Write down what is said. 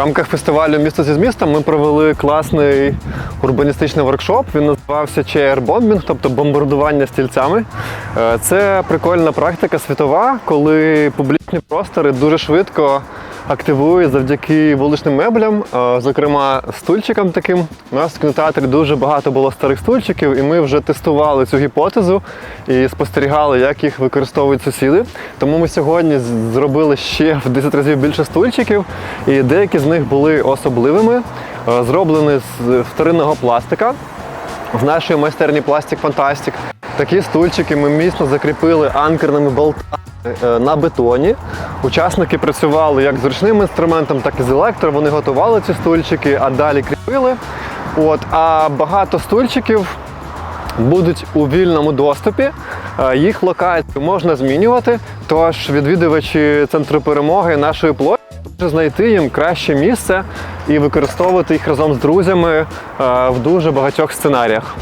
рамках фестивалю Місто зі змістом ми провели класний урбаністичний воркшоп. Він називався chair-bombing, тобто бомбардування стільцями. Е, Це прикольна практика світова, коли публічні простори дуже швидко активують завдяки вуличним меблям, е, зокрема стульчикам таким. У нас в кінотеатрі дуже багато було старих стульчиків, і ми вже тестували цю гіпотезу і спостерігали, як їх використовують сусіди. Тому ми сьогодні зробили ще в 10 разів більше стульчиків, і деякі з них були особливими, е, зроблені з вторинного пластика. В нашій майстерні Пластик Фантастик такі стульчики ми міцно закріпили анкерними болтами на бетоні. Учасники працювали як з ручним інструментом, так і з електро. Вони готували ці стульчики, а далі кріпили. От, а багато стульчиків будуть у вільному доступі. Е, Їх локацію можна змінювати. Тож відвідувачі центру перемоги нашої площі можуть знайти їм краще місце і використовувати їх разом з друзями е, в дуже багатьох сценаріях.